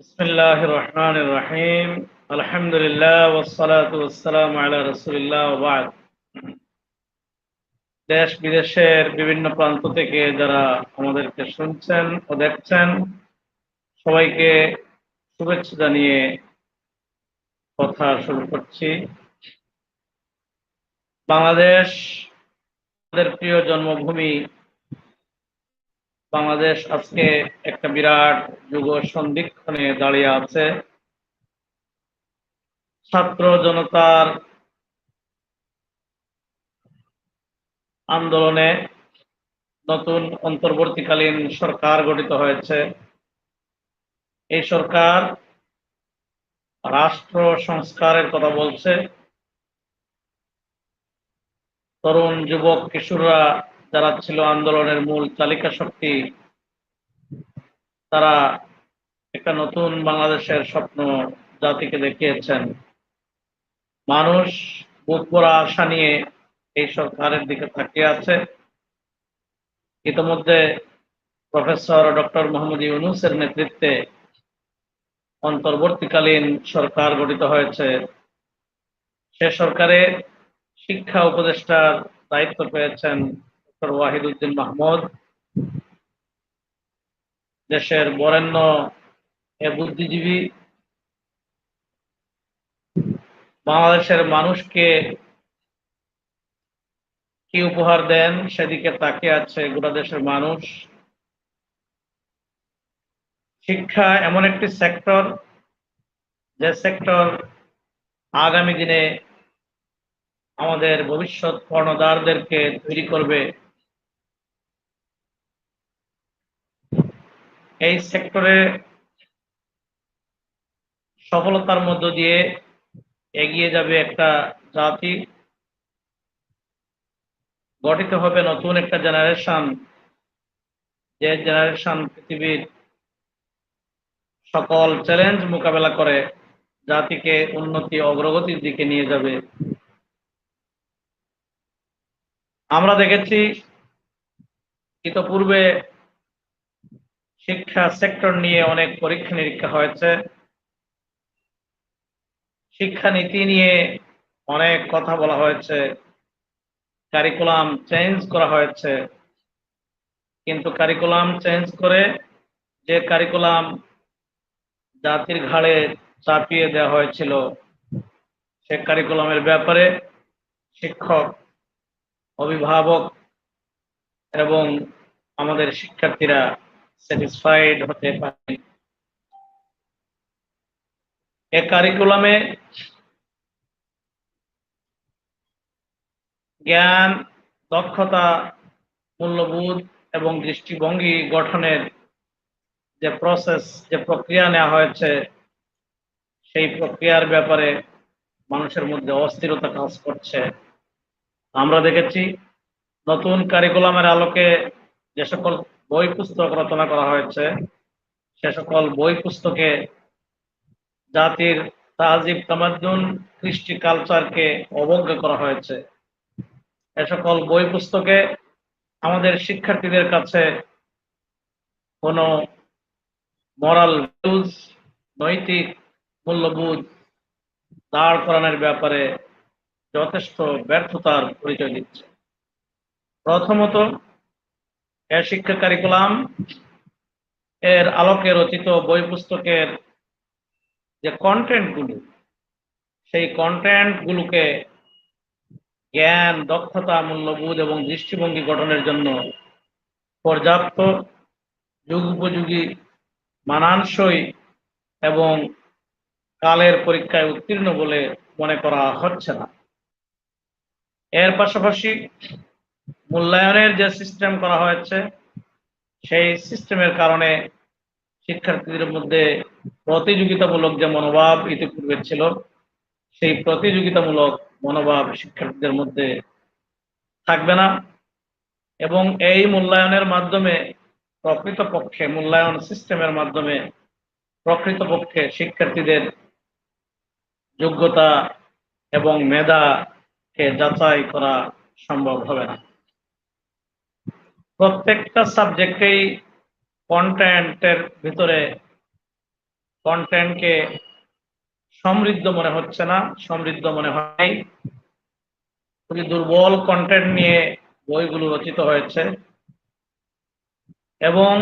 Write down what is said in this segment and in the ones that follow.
بسم الله الرحمن الرحيم الحمد لله والصلاة والسلام على رسول الله وبعد দেশ বিদেশের বিভিন্ন প্রান্ত থেকে যারা আমাদেরকে শুনছেন ও দেখছেন সবাইকে শুভেচ্ছা জানিয়ে কথা শুরু করছি বাংলাদেশ আমাদের প্রিয় জন্মভূমি বাংলাদেশ আজকে একটা বিরাট যুগ সন্ধিক্ষণে দাঁড়িয়ে আছে। ছাত্র জনতার আন্দোলনে নতুন অন্তর্বর্তীকালীন সরকার গঠিত হয়েছে। এই সরকার রাষ্ট্র সংস্কারের কথা বলছে। তরুণ, যুবক, কিশোররা যারা ছিল আন্দোলনের মূল চালিকা শক্তি, তারা একটা নতুন বাংলাদেশের স্বপ্ন জাতিকে দেখিয়েছেন। মানুষ বুক ভরা আশা নিয়ে এই সরকারের দিকে তাকিয়ে আছে। ইতিমধ্যে প্রফেসর ডক্টর মোহাম্মদ ইউনুসের নেতৃত্বে অন্তর্বর্তীকালীন সরকার গঠিত হয়েছে। সে সরকারে শিক্ষা উপদেষ্টার দায়িত্ব পেয়েছেন ডক্টর ওয়াহিদুদ্দিন মাহমুদ। দেশের বরেণ্য এ বুদ্ধিজীবী বাংলাদেশের মানুষকে কি উপহার দেন সেদিকে তাকিয়ে আছে গোটা দেশের মানুষ। শিক্ষা এমন একটি সেক্টর, যে সেক্টর আগামী দিনে আমাদের ভবিষ্যৎ কর্ণধারদেরকে তৈরি করবে। এই সেক্টরে সফলতার মধ্য দিয়ে এগিয়ে যাবে একটা জাতি। গঠিত হবে নতুন একটা জেনারেশন যে জেনারেশন পৃথিবীর সকল চ্যালেঞ্জ মোকাবেলা করে জাতিকে উন্নতি, অগ্রগতির দিকে নিয়ে যাবে। আমরা দেখেছি, ইতপূর্বে শিক্ষা সেক্টর নিয়ে অনেক পরীক্ষা নিরীক্ষা হয়েছে। শিক্ষা নীতি নিয়ে অনেক কথা বলা হয়েছে। কারিকুলাম চেঞ্জ করা হয়েছে। কিন্তু কারিকুলাম চেঞ্জ করে যে কারিকুলাম জাতির ঘাড়ে চাপিয়ে দেওয়া হয়েছিল, সে কারিকুলামের ব্যাপারে শিক্ষক, অভিভাবক এবং আমাদের শিক্ষার্থীরা স্যাটিসফাইড হতে পারে। এ কারিকুলামে জ্ঞান, দক্ষতা, মূল্যবোধ এবং দৃষ্টিভঙ্গি গঠনের যে প্রসেস যে প্রক্রিয়া নেওয়া হয়েছে, সেই প্রক্রিয়ার ব্যাপারে মানুষের মধ্যে অস্থিরতা কাজ করছে। আমরা দেখেছি নতুন কারিকুলামের আলোকে যে সকল বই পুস্তক রচনা করা হয়েছে। সে সকল বই পুস্তকে জাতির তাজিব তামাদ্দুন কৃষ্টি কালচারকে অবজ্ঞা করা হয়েছে। এ সকল বই পুস্তকে আমাদের শিক্ষার্থীদের কাছে কোনো মরাল ভ্যালুজ নৈতিক মূল্যবোধ দাঁড় করানোর ব্যাপারে যথেষ্ট ব্যর্থতার পরিচয় দিচ্ছে। প্রথমত এ শিক্ষা কারিকুলাম এর আলোকে রচিত বই পুস্তকের যে কন্টেন্টগুলো, সেই কন্টেন্ট গুলোকে জ্ঞান, দক্ষতা, মূল্যবোধ এবং দৃষ্টিভঙ্গি গঠনের জন্য পর্যাপ্ত যুগ উপযোগী মানানসই এবং কালের পরীক্ষায় উত্তীর্ণ বলে মনে করা হচ্ছে না। এর পাশাপাশি মূল্যায়নের যে সিস্টেম করা হয়েছে, সেই সিস্টেমের কারণে শিক্ষার্থীদের মধ্যে প্রতিযোগিতামূলক যে মনোভাব ইতিপূর্বে ছিল, সেই প্রতিযোগিতামূলক মনোভাব শিক্ষার্থীদের মধ্যে থাকবে না এবং এই মূল্যায়নের মাধ্যমে প্রকৃতপক্ষে, মূল্যায়ন সিস্টেমের মাধ্যমে প্রকৃতপক্ষে শিক্ষার্থীদের যোগ্যতা এবং মেধাকে যাচাই করা সম্ভব হবে না। প্রত্যেকটা সাবজেক্টেই কন্টেন্টের ভিতরে কন্টেন্টকে সমৃদ্ধ মনে হচ্ছে না, সমৃদ্ধ মনে হয় খুবই দুর্বল কন্টেন্ট নিয়ে বইগুলো রচিত হয়েছে। এবং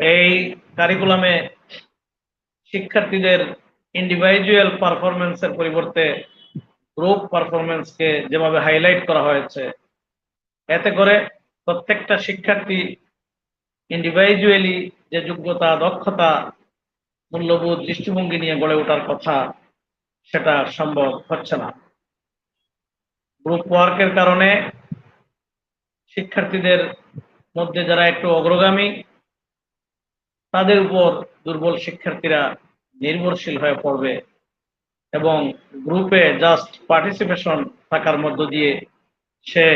এই কারিকুলামে শিক্ষার্থীদের ইন্ডিভিজুয়াল পারফরমেন্সের পরিবর্তে গ্রুপ পারফরমেন্সকে যেভাবে হাইলাইট করা হয়েছে, এতে করে প্রত্যেকটা শিক্ষার্থী ইন্ডিভিজুয়ালি যে যোগ্যতা, দক্ষতা, মূল্যবোধ, দৃষ্টিভঙ্গি নিয়ে গড়ে ওঠার কথা, সেটা সম্ভব হচ্ছে না। গ্রুপ ওয়ার্কের কারণে শিক্ষার্থীদের মধ্যে যারা একটু অগ্রগামী, তাদের উপর দুর্বল শিক্ষার্থীরা নির্ভরশীল হয়ে পড়বে এবং গ্রুপে জাস্ট পার্টিসিপেশন থাকার মধ্য দিয়ে সে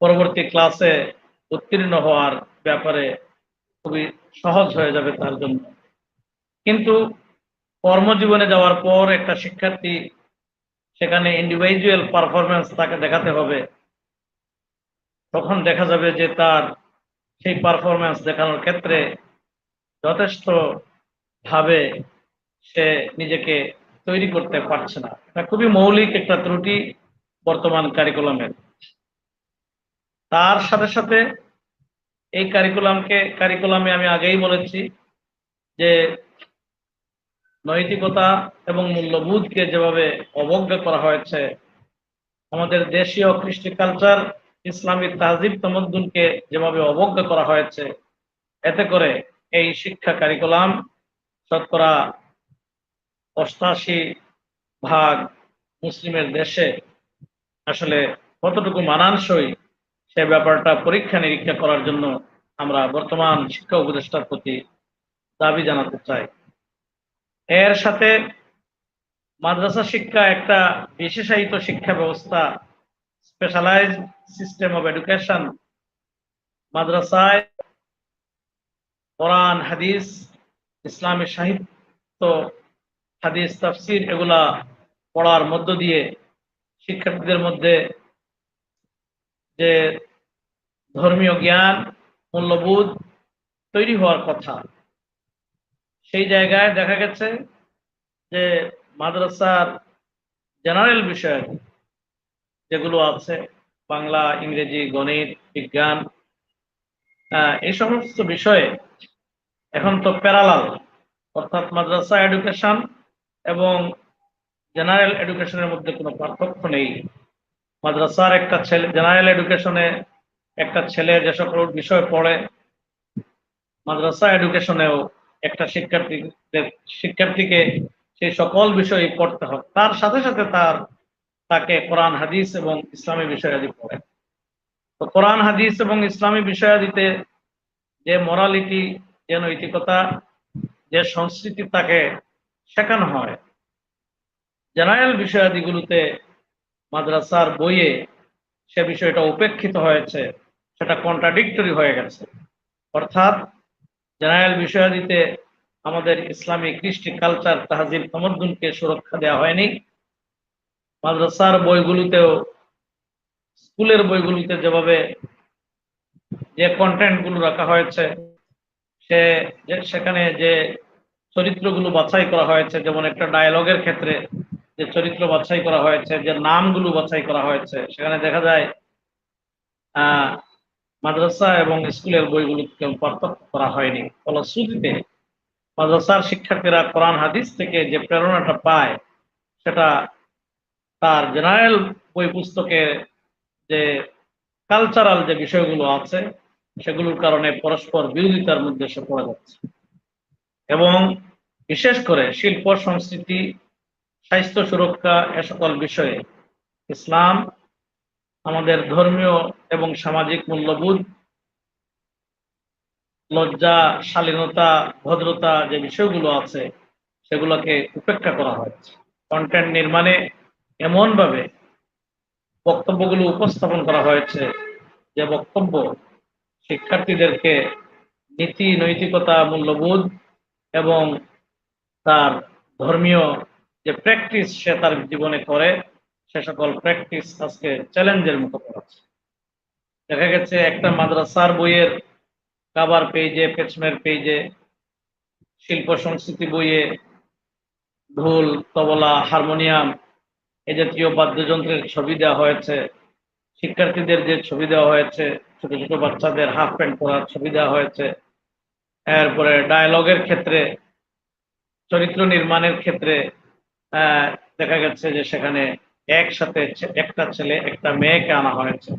পরবর্তী ক্লাসে উত্তীর্ণ হওয়ার ব্যাপারে খুবই সহজ হয়ে যাবে তার জন্য। কিন্তু কর্মজীবনে যাওয়ার পর একটা শিক্ষার্থী, সেখানে ইন্ডিভিজুয়াল পারফরমেন্স তাকে দেখাতে হবে। তখন দেখা যাবে যে তার সেই পারফরমেন্স দেখানোর ক্ষেত্রে যথেষ্ট ভাবে সে নিজেকে তৈরি করতে পারছে না। এটা খুবই মৌলিক একটা ত্রুটি বর্তমান কারিকুলামের তার সাথে সাথে এই কারিকুলামকে কারিকুলামে আমি আগেই বলেছি যে নৈতিকতা এবং মূল্যবোধকে যেভাবে অবজ্ঞা করা হয়েছে, আমাদের দেশীয় কৃষ্টি কালচার ইসলামী তাজিব তমদ্দুনকে যেভাবে অবজ্ঞা করা হয়েছে, এতে করে এই শিক্ষা কারিকুলাম শতকরা অষ্টাশি ভাগ মুসলিমের দেশে আসলে কতটুকু মানানসই সে ব্যাপারটা পরীক্ষা নিরীক্ষা করার জন্য আমরা বর্তমান শিক্ষা উপদেষ্টার প্রতি দাবি জানাতে চাই। এর সাথে মাদ্রাসা শিক্ষা একটা বিশেষায়িত শিক্ষা ব্যবস্থা স্পেশালাইজ সিস্টেম অফ এডুকেশন মাদ্রাসায় কোরআন, হাদিস, ইসলামী সাহিত্য, হাদিস, তাফসির এগুলা পড়ার মধ্য দিয়ে শিক্ষার্থীদের মধ্যে যে ধর্মীয় জ্ঞান, মূল্যবোধ তৈরি হওয়ার কথা। সেই জায়গায় দেখা গেছে যে মাদ্রাসার জেনারেল বিষয় যেগুলো আছে, বাংলা, ইংরেজি, গণিত, বিজ্ঞান এই সমস্ত বিষয়ে এখন তো প্যারালাল অর্থাৎ মাদ্রাসা এডুকেশন এবং জেনারেল এডুকেশনের মধ্যে কোনো পার্থক্য নেই। মাদ্রাসার একটা ছেলে জেনারেল এডুকেশনে একটা ছেলে যে সকল বিষয় পড়ে, মাদ্রাসা এডুকেশনেও একটা শিক্ষার্থী শিক্ষার্থীকে সেই সকল বিষয় পড়তে হবে তার সাথে সাথে তার, তাকে কোরআন, হাদিস এবং ইসলামী বিষয়াদি পড়ে। তো কোরআন, হাদিস এবং ইসলামী বিষয়াদিতে যে মোরালিটি যে নৈতিকতা, যে সংস্কৃতি তাকে শেখানো হয় জেনারেল বিষয়াদিগুলোতে মাদ্রাসার বইয়ে সে বিষয়টা উপেক্ষিত হয়েছে। সেটা কন্ট্রাডিক্টরি হয়ে গেছে। অর্থাৎ জেনারেল বিষয়াদিতে আমাদের ইসলামী কৃষ্টি কালচার তাহাজিব তমদ্দুনকে সুরক্ষা দেওয়া হয়নি। মাদ্রাসার বইগুলোতেও, স্কুলের বইগুলোতে যেভাবে যে কন্টেন্টগুলো রাখা হয়েছে, সে সেখানে যে চরিত্রগুলো বাছাই করা হয়েছে, যেমন একটা ডায়ালগের ক্ষেত্রে যে চরিত্র বাছাই করা হয়েছে, যে নামগুলো বাছাই করা হয়েছে, সেখানে দেখা যায় মাদ্রাসা এবং স্কুলের বইগুলোকে পার্থক্য করা হয়নি। ফলশ্রুতিতে মাদ্রাসার শিক্ষার্থীরা কোরআন, হাদিস থেকে যে প্রেরণাটা পায়, সেটা তার জেনারেল বই পুস্তকে যে কালচারাল যে বিষয়গুলো আছে, সেগুলোর কারণে পরস্পর বিরোধিতার মধ্যে এসে পড়ে যাচ্ছে। এবং বিশেষ করে শিল্প, সংস্কৃতি, স্বাস্থ্য সুরক্ষা এ সকল বিষয়ে ইসলাম আমাদের ধর্মীয় এবং সামাজিক মূল্যবোধ, লজ্জা, শালীনতা, ভদ্রতা যে বিষয়গুলো আছে, সেগুলোকে উপেক্ষা করা হয়েছে কন্টেন্ট নির্মাণে এমনভাবে বক্তব্যগুলো উপস্থাপন করা হয়েছে যে বক্তব্য শিক্ষার্থীদেরকে নীতি, নৈতিকতা, মূল্যবোধ এবং তার ধর্মীয় যে প্র্যাকটিস সে তার জীবনে করে সে সকল প্র্যাকটিস আজকে চ্যালেঞ্জের মুখে পড়াচ্ছে। দেখা গেছে একটা মাদ্রাসার বইয়ের কাবার পেজে পেছমের পেজে শিল্প সংস্কৃতি বইয়ে, ঢোল, তবলা হারমোনিয়াম এ জাতীয় বাদ্যযন্ত্রের ছবি দেওয়া হয়েছে। শিক্ষার্থীদের যে ছবি দেওয়া হয়েছে, ছোট ছোট বাচ্চাদের হাফ প্যান্ট পরার ছবি দেওয়া হয়েছে। এরপরে ডায়ালগের ক্ষেত্রে, চরিত্র নির্মাণের ক্ষেত্রে দেখা গেছে যে সেখানে একসাথে একটা ছেলে, একটা মেয়েকে আনা হয়েছে।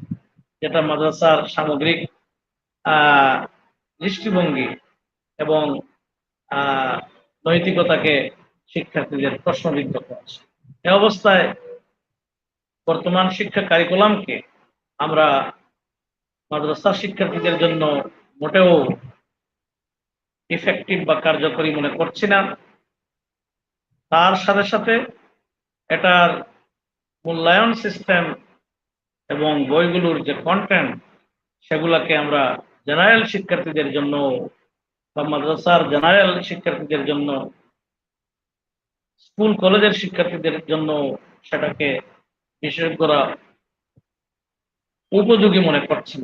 যেটা মাদ্রাসার সামগ্রিক দৃষ্টিভঙ্গি এবং নৈতিকতাকে শিক্ষার্থীদের প্রশ্নবিদ্ধ করেছে। এ অবস্থায় বর্তমান শিক্ষা কারিকুলামকে আমরা মাদ্রাসা শিক্ষার্থীদের জন্য মোটেও ইফেক্টিভ বা কার্যকরী মনে করছি না। তার সাথে সাথে এটার মূল্যায়ন সিস্টেম এবং বইগুলোর যে কন্টেন্ট সেগুলাকে আমরা জেনারেল শিক্ষার্থীদের জন্য বা মাদ্রাসার জেনারেল শিক্ষার্থীদের জন্য স্কুল কলেজের শিক্ষার্থীদের জন্য সেটাকে বিশেষজ্ঞরা উপযোগী মনে করছেন।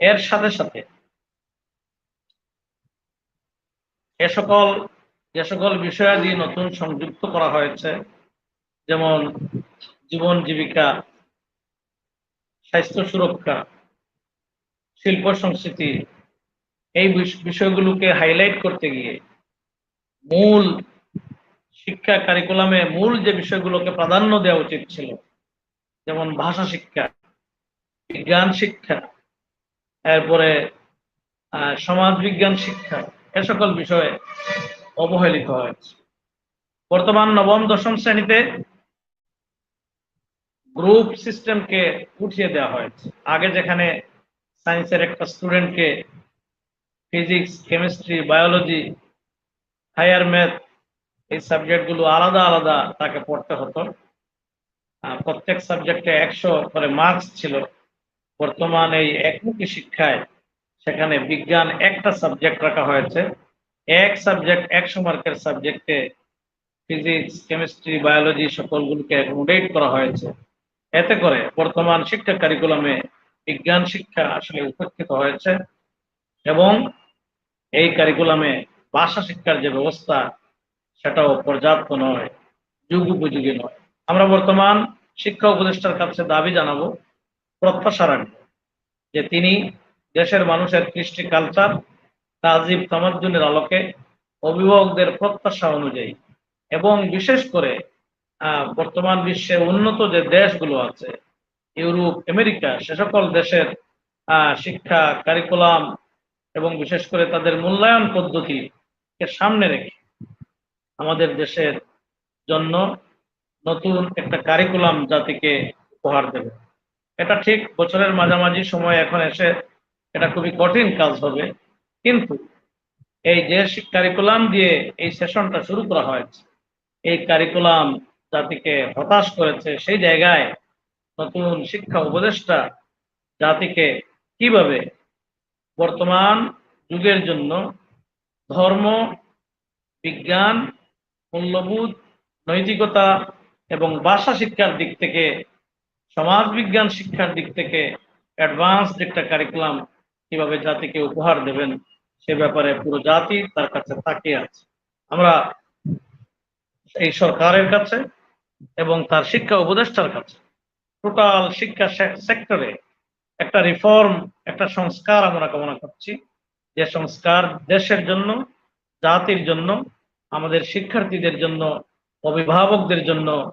এর সাথে সাথে এ সকল, যে সকল বিষয়াদি নতুন সংযুক্ত করা হয়েছে, যেমন জীবন জীবিকা, স্বাস্থ্য সুরক্ষা, শিল্প সংস্কৃতি, এই বিষয়গুলোকে হাইলাইট করতে গিয়ে মূল শিক্ষা কারিকুলামে মূল যে বিষয়গুলোকে প্রাধান্য দেওয়া উচিত ছিল, যেমন ভাষা শিক্ষা, বিজ্ঞান শিক্ষা, এরপরে সমাজ বিজ্ঞান শিক্ষা, এ সকল বিষয়ে অবহেলিত হয়েছে। বর্তমান নবম, দশম শ্রেণীতে গ্রুপ সিস্টেমকে উঠিয়ে দেওয়া হয়েছে। আগে যেখানে সায়েন্সের একটা স্টুডেন্টকে physics chemistry biology higher math এই সাবজেক্টগুলো আলাদা আলাদা তাকে পড়তে হতো। প্রত্যেক সাবজেক্টে একশো করে মার্কস ছিল। বর্তমান এই একমুখী শিক্ষায় সেখানে বিজ্ঞান একটা সাবজেক্ট রাখা হয়েছে। এক সাবজেক্ট একশো মার্কের সাবজেক্টে ফিজিক্স কেমিস্ট্রি বায়োলজি সকলগুলোকে অ্যাকোমোডেট করা হয়েছে। এতে করে বর্তমান শিক্ষা কারিকুলামে বিজ্ঞান শিক্ষা আসলে উপেক্ষিত হয়েছে এবং এই কারিকুলামে ভাষা শিক্ষার যে ব্যবস্থা, সেটাও পর্যাপ্ত নয়, যুগ উপযোগী নয়। আমরা বর্তমান শিক্ষা উপদেষ্টার কাছে দাবি জানাব, প্রত্যাশা রাখব যে তিনি দেশের মানুষের কৃষ্টি কালচার তাজিব তামাদ্দুনের আলোকে অভিভাবকদের প্রত্যাশা অনুযায়ী এবং বিশেষ করে বর্তমান বিশ্বে উন্নত যে দেশগুলো আছে, ইউরোপ, আমেরিকা, সে সকল দেশের শিক্ষা কারিকুলাম এবং বিশেষ করে তাদের মূল্যায়ন পদ্ধতিকে সামনে রেখে আমাদের দেশের জন্য নতুন একটা কারিকুলাম জাতিকে উপহার দেবে। এটা ঠিক বছরের মাঝামাঝি সময় এখন এসে এটা খুবই কঠিন কাজ হবে, কিন্তু এই যে কারিকুলাম দিয়ে এই সেশনটা শুরু করা হয়েছে, এই কারিকুলাম জাতিকে হতাশ করেছে, সেই জায়গায় নতুন শিক্ষা উপদেষ্টা জাতিকে কীভাবে বর্তমান যুগের জন্য ধর্ম, বিজ্ঞান, মূল্যবোধ, নৈতিকতা এবং ভাষা শিক্ষার দিক থেকে, সমাজ বিজ্ঞান শিক্ষার দিক থেকে অ্যাডভান্স একটা কারিকুলাম কীভাবে জাতিকে উপহার দেবেন, সে ব্যাপারে পুরো জাতি তার কাছে তাকিয়ে আছে। আমরা এই সরকারের কাছে এবং তার শিক্ষা উপদেষ্টার কাছে। টোটাল শিক্ষা সেক্টরে একটা রিফর্ম, একটা সংস্কার আমরা কামনা করছি। যে সংস্কার দেশের জন্য, জাতির জন্য, আমাদের শিক্ষার্থীদের জন্য, অভিভাবকদের জন্য,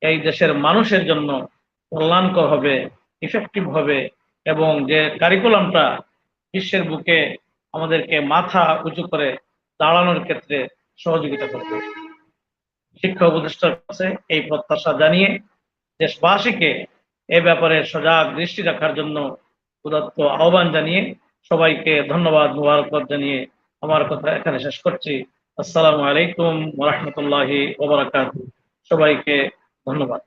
এই দেশের মানুষের জন্য কল্যাণকর হবে ইফেক্টিভ হবে এবং যে কারিকুলামটা বিশ্বের বুকে আমাদেরকে মাথা উঁচু করে দাঁড়ানোর ক্ষেত্রে সহযোগিতা করবে। শিক্ষা উপদেষ্টার কাছে এই প্রত্যাশা জানিয়ে দেশবাসীকে এ ব্যাপারে সজাগ দৃষ্টি রাখার জন্য উদাত্ত আহ্বান জানিয়ে সবাইকে ধন্যবাদ মুবারকবাদ জানিয়ে আমার কথা এখানে শেষ করছি। আসসালামু আলাইকুম রহমতুল্লাহি ওবরাকাত সবাইকে ধন্যবাদ।